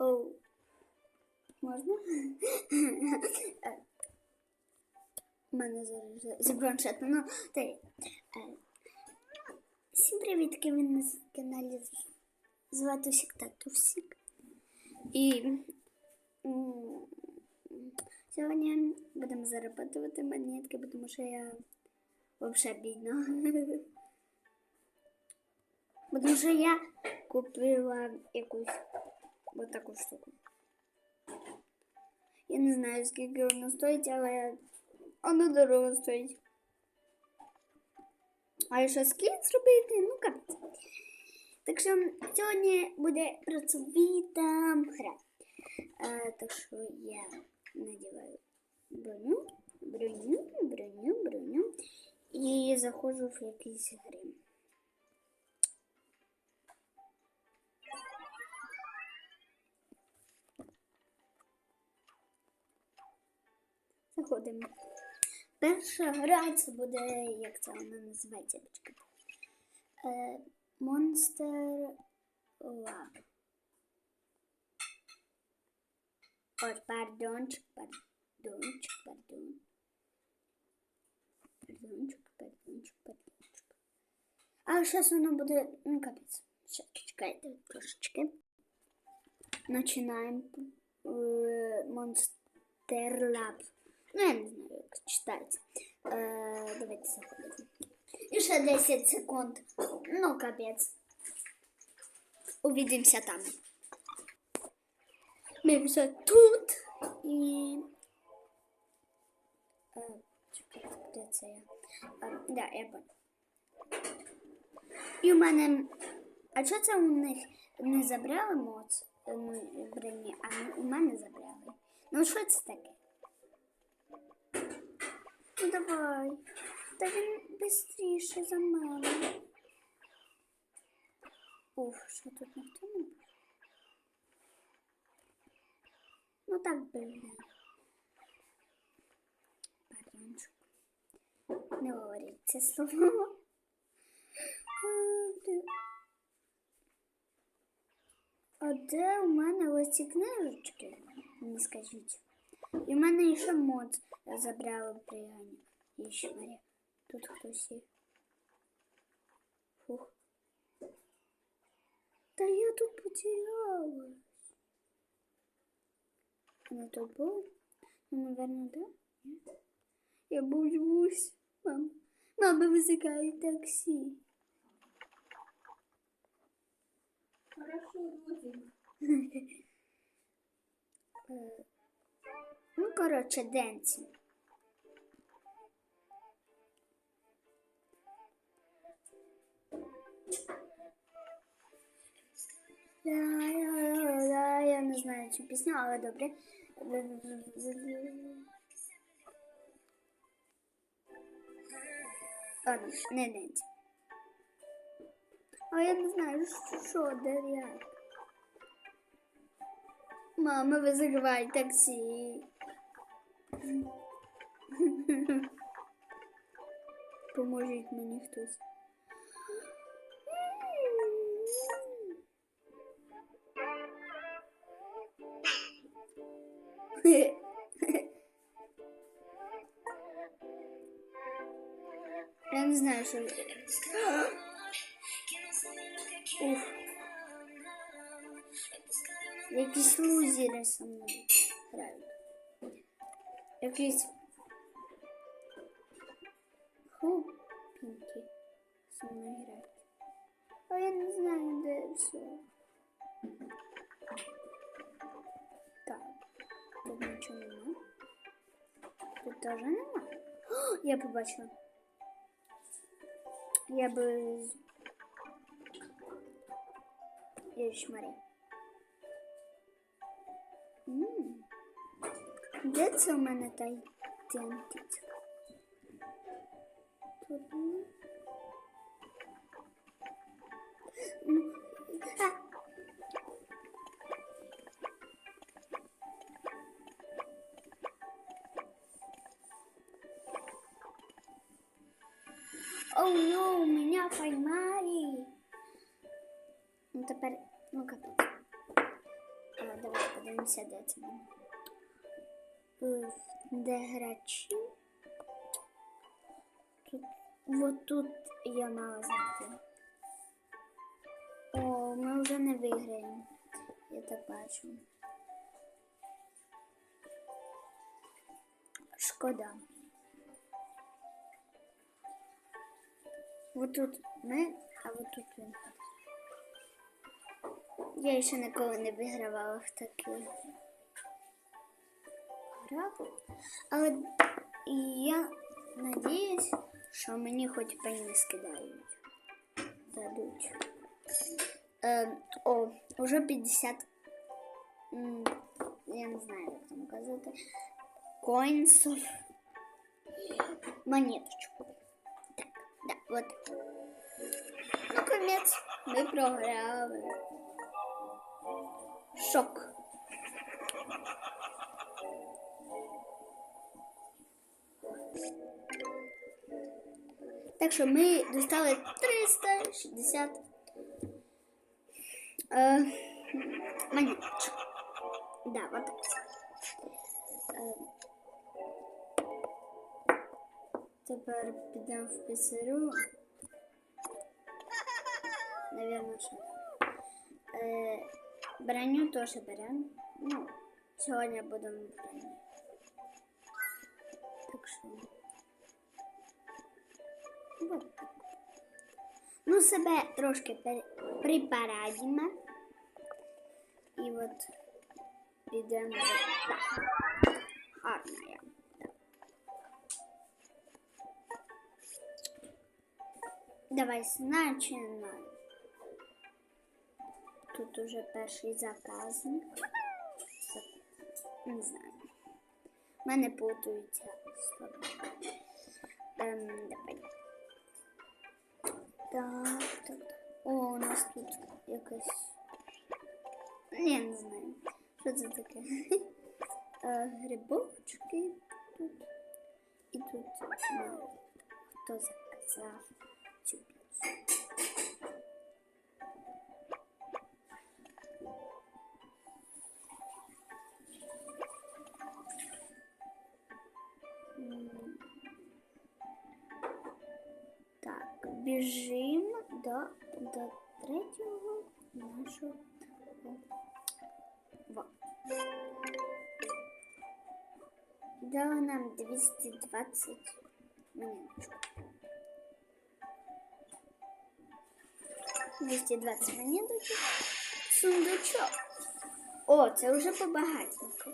Оу. Можна? Мене зараз. Ну, та й, е, Всім привітки, ви на каналі звати Усік Татусік. І сьогодні будемо заробляти монетки, тому що я взагалі бідна. Тому що я купила якусь вот таку штуку. Я не знаю, скільки воно стоїть, але воно дорого стоїть. А якщо скільки зробити, ну капець. Так що сьогодні буде працьовита гра. Е, так що я надіваю броню, броню, броню, броню і заходжу в якісь гри. Заходимо. Перша гра це буде, як це вона називається, почекайте. Е, Monster Lab. Ой, пардончик, пардончик, пардон. Пардончик, пардончик, пардончик. А зараз воно буде, ну капець. Сейчас, чекайте трошечки. Начинаем э, Monster Lab. Ну, я не знаю, як читається. Е, давайте заходимо. І ще 10 секунд. Ну, капець. Увидимося там. Ми вже тут. І... Е, чекайте, де це я? Е, да, я понял. І у мене... А що це у них не забрали моц е, ну, броні, а у мене забрали? Ну, що це таке? Ну давай. Та він бистріше за мене. Уф, що тут ніхто не? Ну так блин. Пардончик. Не говоріть це слово. А де у мене ось ці книжечки? Не скажіть. І в мене ще мод забрали пригані. І ще Марія. Тут хтось є. Фух. Та я тут потерялась. Вона тут була? Ну, наверное, да? Ні? Я боюсь. Мам. Мама визикає таксі. Хорошо, друзі. Е, Ну, коротше, денці. Ла-ла-ла-ла, Я не знаю цю пісню, але добре. Ладно, не денці. А я не знаю, що, де я. Мама, визивай таксі. Поможіть мені хтось. Я не знаю, що. Уф. Якісь лузери со мною грають. Якісь хлопінки со мною грають. А я не знаю, де все. Так, тут нічого нема. Тут теж нема. О, я побачила. Я би... Я шмаря. М. Де це у мене та ідентиця? Тут а. Оу, ну, меня поймали. Ну, тепер, ну, капець. А, давай це буде. Е, Де грачі? Тут, от тут я мала знайти. О, ми вже не виграємо. Я так бачу. Шкода. Вот тут ми, а вот тут він. Я ще ніколи не вигравала в такі грах. Але я надіюсь, що мені хоч пені скидають. Дадуть. Е, о, уже 50. м, Я не знаю, як там казати. Коінсов. Монеточку. Так, да, вот. Ну, конец. Ми програли. Шок. Так що ми достали 360 е, монеточок. Да, вот так. Е, Тепер підемо в піцерю. Наверное, що. Е, броню теж беремо. Ну, сьогодні будемо броню. Так що. Ну, себе трошки припарадимо. І от підемо так. Гарно я. Давай начинаем. Тут уже перший заказник. За- Не знаю. У мене путаються. Ем, давай. Так, так. О, у нас тут якась. Я не знаю. Що це таке? Е, Грибочки тут. І тут ну, хто заказав біжимо до, до третього нашого. Во. Дала нам 220 монеточок. 220 монеточок. Сундучок. О, це вже побагатенько.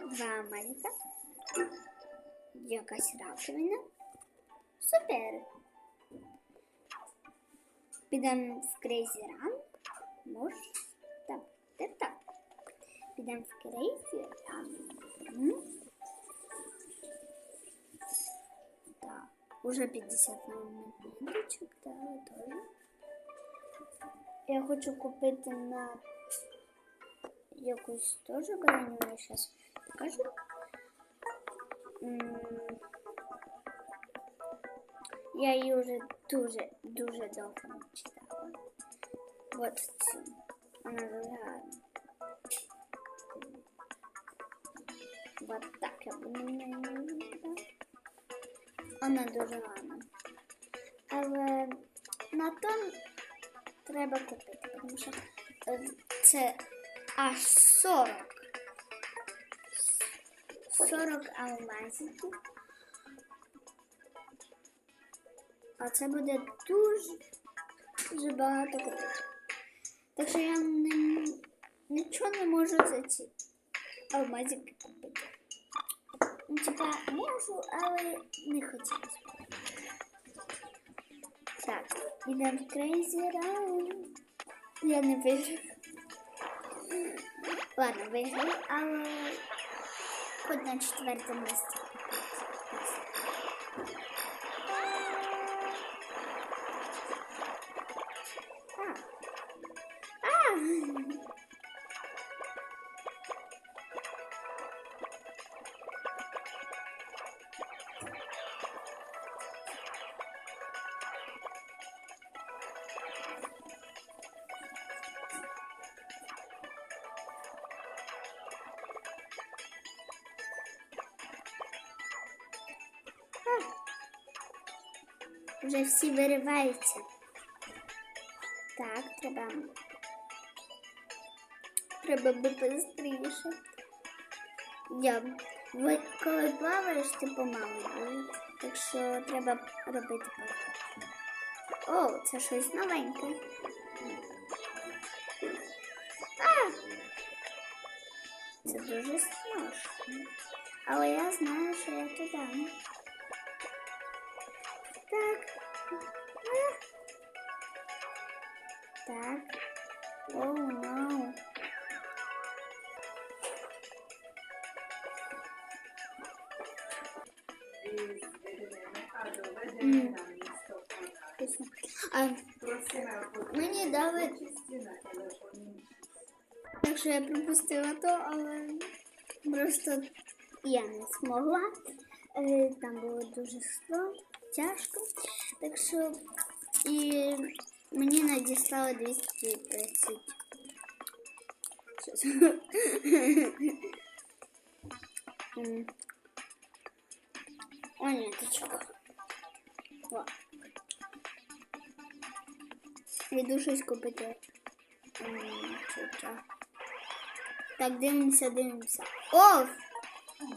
Два малька. Якась раковина. Супер. Підемо в Crazy Run. Може, так, так, так. Підемо в Run. М? Так, уже 50 монеточок, да, тоже. Я хочу купити на якусь теж броню, я зараз покажу. М, Я її вже дуже, дуже довго не читала. Вот цю. Вона дуже гарна. Вот так я буду на неї вибирати. Вона дуже гарна. Але на то треба купити, тому що е, це аж 40. 40 алмазиків. А це буде дуже, дуже багато купити. Так що я не, нічого не можу за ці алмазики купити. Ну, типа, можу, але не хотілося. Так, ідемо в Crazy Run. Я не виграю. Ладно, виграю, але хоч на четверте місце. Вже всі вириваються. Так, треба. Треба би постріше. Я Ви, коли плаваєш, ти помалий, так що треба робити. О, це щось новеньке. А! Це дуже страшно. Але я знаю, що я туди. Так. пропустила то, але просто я не змогла. Е, Там було дуже скло, тяжко. Так що і мені надіслали 230. Щось. М. О, ні, ти чого? О. Йду щось купити. М, Tak denize denize. Of.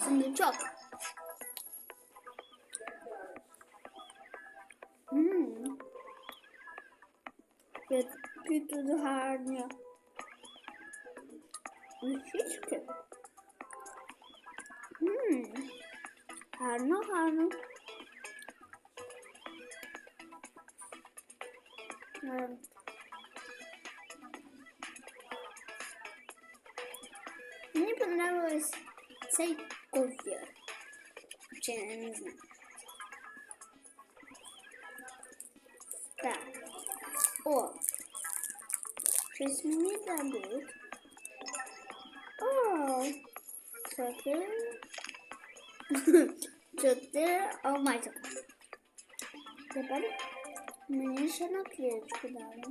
Şimdi çok. Hmm. Evet, kötü de harnıyor. Müthiş ki. Hmm. Harno harno. Evet. цей ковір. Чи я не знаю. Так. О! Щось мені дадуть. О! Чотири. Чотири. О, мальчик. Тепер мені ще наклеечку дали.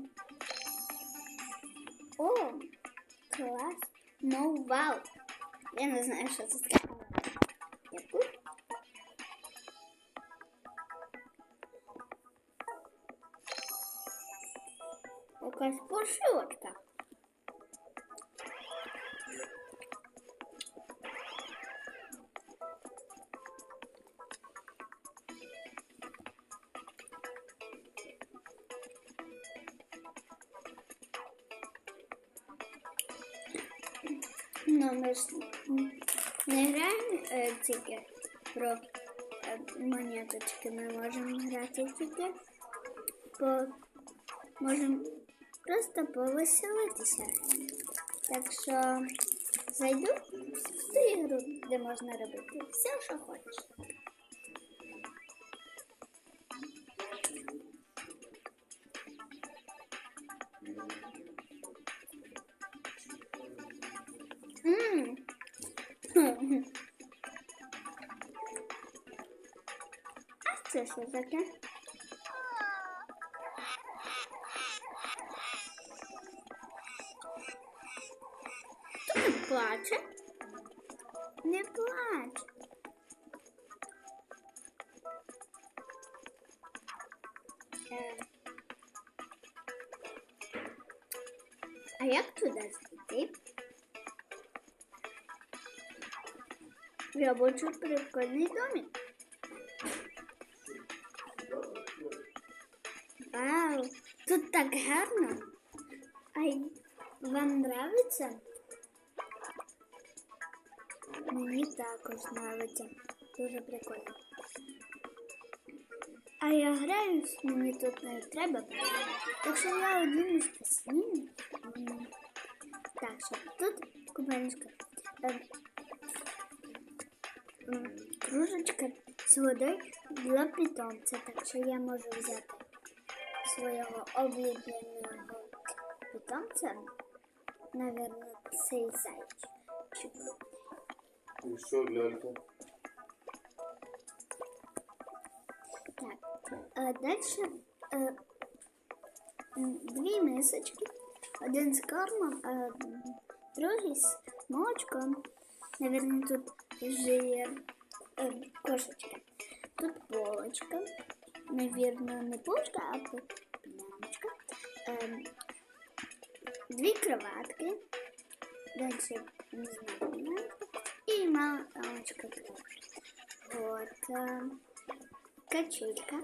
О! Клас. Ну, вау. Я не знаю, що це таке. Якась пошивочка. Ж не граємо е, тільки про е, монеточки, ми можемо грати тільки по можемо просто повеселитися. Так що зайду в ту ігру, де можна робити все, що хочеш. М. а це що таке? Я бачу прикольний домик. Вау, тут так гарно. Ай, вам нравится? Мені також нравиться. Дуже прикольно. А я граюсь, мені тут не треба. Так що я один із постійних. М, Так, що тут купальничка. Кружечка з водою для питомця, так що я можу взяти свого улюбленого питомця, наверное, цей зайчик. І що, лялька? Так, а дальше е, м, дві мисочки, один з кормом, а другий з молочком. Наверное, тут е, кошечка. Тут полочка, навірно, не пушка, а плямочка. Ем, дві кроватки. Дальше, не знаю, не знаю. І малочка горка, качелька,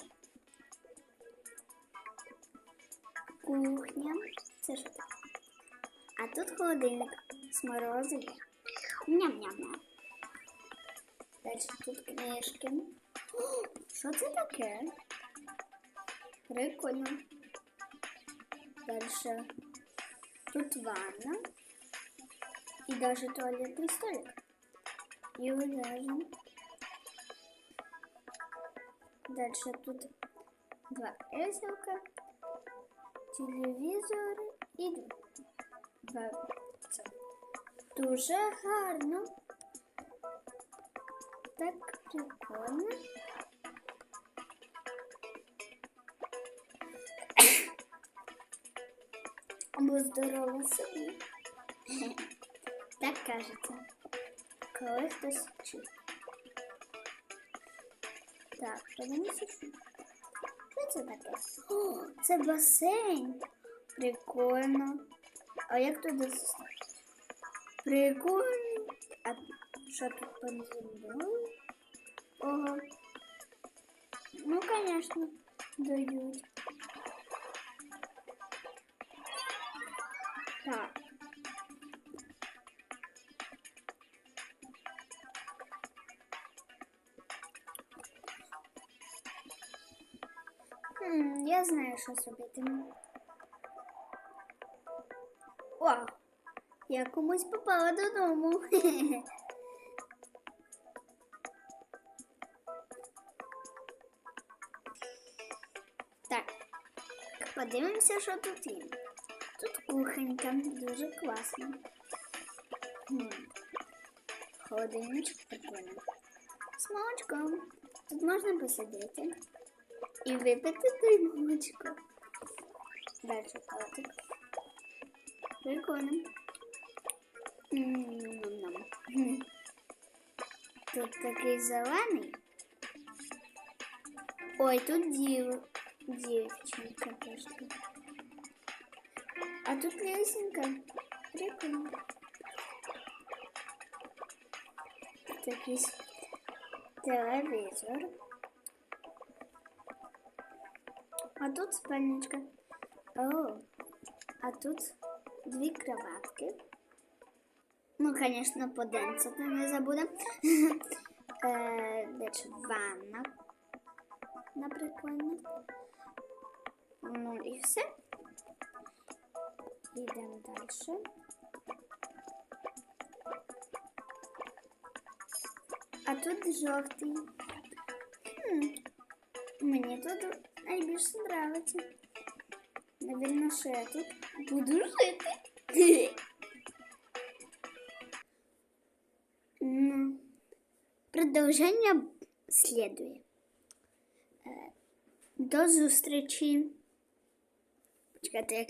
кухня. Це що таке? А тут холодильник з морозивом. Ням-ням-ням. Дальше тут книжки. О, Що це таке? Прикольно. Дальше тут ванна. И даже туалетный столик. И даже. Дальше тут два кресла, телевізор і два. Це. Дуже гарно. Так прикольно. Або здорово собі. Так кажеться. Коли хтось вчить. Так, подивимося. що- це таке? О, це басейн. Прикольно. А як туди? Прикольно. Що тут землею? Ого. Ну, конечно, дають. Так. Хм, я знаю, що зробити. О, я комусь попала додому. подивимося, що тут є. Тут кухонька, дуже класно. Хм. Холодильничок прикольно. З молочком. Тут можна посидіти і випити той молочко. Далі котик. Прикольно. М-м-м. Хм. Тут такий зелений. Ой, тут дів... дівчинка теж тут. А тут лесенка. Прикольно. Такий с- телевізор. А тут спальничка. О, а тут дві кроватки. Ну, конечно, поденцати не забудем. Е, Дальше ванна. Наприклад. Ну і все. Йдемо далі. А тут жовтий. Хм. Мені тут найбільше подобається. Навірно, що я тут буду жити. Ну, продовження слідує. Е, До зустрічі. Чекайте, як